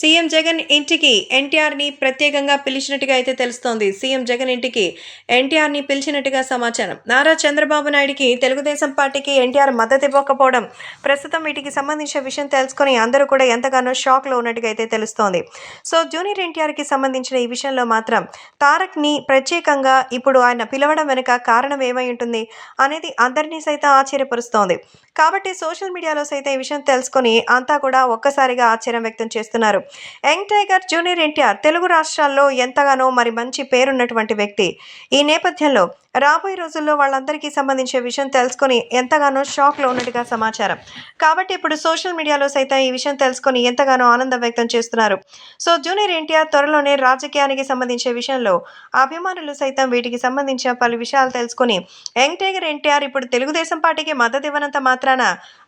CM Jagan ఇంటికి ఎన్టీఆర్ని ప్రత్యేకంగా పిలిచినట్టుగా అయితే తెలుస్తోంది. సీఎం జగన్ ఇంటికి ఎన్టీఆర్ని పిలిచినట్టుగా సమాచారం. నారా చంద్రబాబు నాయుడికి తెలుగుదేశం పార్టీకి ఎన్టీఆర్ మద్దతు ఇవ్వకపోవడం ప్రస్తుతం వీటికి సంబంధించిన విషయం తెలుసుకొని అందరూ కూడా ఎంతగానో షాక్లో ఉన్నట్టుగా అయితే తెలుస్తోంది. సో జూనియర్ ఎన్టీఆర్కి సంబంధించిన ఈ విషయంలో మాత్రం తారక్ని ప్రత్యేకంగా ఇప్పుడు ఆయన పిలవడం వెనుక కారణం ఏమై ఉంటుంది అనేది అందరినీ సైతం ఆశ్చర్యపరుస్తోంది. కాబట్టి సోషల్ మీడియాలో సైతం ఈ విషయం తెలుసుకొని అంతా కూడా ఒక్కసారిగా ఆశ్చర్యం వ్యక్తం చేస్తున్నారు. Young tiger junior NTR Telugu రాష్ట్రాల్లో ఎంతగానో మరి మంచి పేరున్నటువంటి వ్యక్తి. ఈ నేపథ్యంలో రాబోయే రోజుల్లో వాళ్ళందరికీ సంబంధించిన విషయం తెలుసుకొని ఎంతగానో షాక్లో ఉన్నట్టుగా సమాచారం. కాబట్టి ఇప్పుడు సోషల్ మీడియాలో సైతం ఈ విషయం తెలుసుకొని ఎంతగానో ఆనందం వ్యక్తం చేస్తున్నారు. సో జూనియర్ ఎన్టీఆర్ త్వరలోనే రాజకీయానికి సంబంధించిన విషయంలో అభిమానులు సైతం వీటికి సంబంధించిన పలు విషయాలు తెలుసుకొని యంగ్ టైగర్ ఎన్టీఆర్ ఇప్పుడు తెలుగుదేశం పార్టీకి మద్దతు ఇవ్వనంత మాత్రాన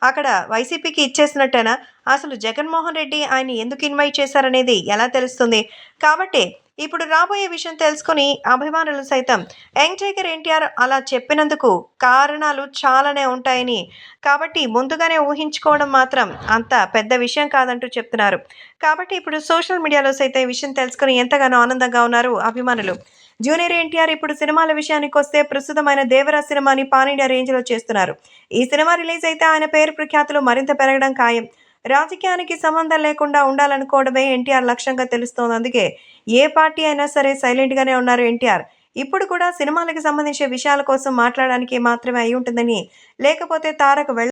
అక్కడ వైసీపీకి ఇచ్చేసినట్టేనా? అసలు జగన్మోహన్ రెడ్డి ఆయన ఎందుకు ఇన్వైట్ చేశారనేది ఎలా తెలుస్తుంది? కాబట్టి ఇప్పుడు రాబోయే విషయం తెలుసుకొని అభిమానులు సైతం యంగ్ టైగర్ ఎన్టీఆర్ అలా చెప్పినందుకు కారణాలు చాలానే ఉంటాయని. కాబట్టి ముందుగానే ఊహించుకోవడం మాత్రం అంత పెద్ద విషయం కాదంటూ చెప్తున్నారు. కాబట్టి ఇప్పుడు సోషల్ మీడియాలో సైతం ఈ విషయం తెలుసుకుని ఎంతగానో ఆనందంగా ఉన్నారు అభిమానులు. జూనియర్ ఎన్టీఆర్ ఇప్పుడు సినిమాల విషయానికి వస్తే ప్రస్తుతమైన దేవరా సినిమాని పాన్ ఇండియా రేంజ్లో చేస్తున్నారు. ఈ సినిమా రిలీజ్ అయితే ఆయన పేరు ప్రఖ్యాతులు మరింత పెరగడం ఖాయం. రాజకీయానికి సంబంధం లేకుండా ఉండాలనుకోవడమే ఎన్టీఆర్ లక్ష్యంగా తెలుస్తోంది. అందుకే ఏ పార్టీ అయినా సరే సైలెంట్గానే ఉన్నారు ఎన్టీఆర్. ఇప్పుడు కూడా సినిమాలకు సంబంధించిన విషయాల కోసం మాట్లాడడానికి మాత్రమే అయి ఉంటుందని. లేకపోతే తారక్ వెళ్ళ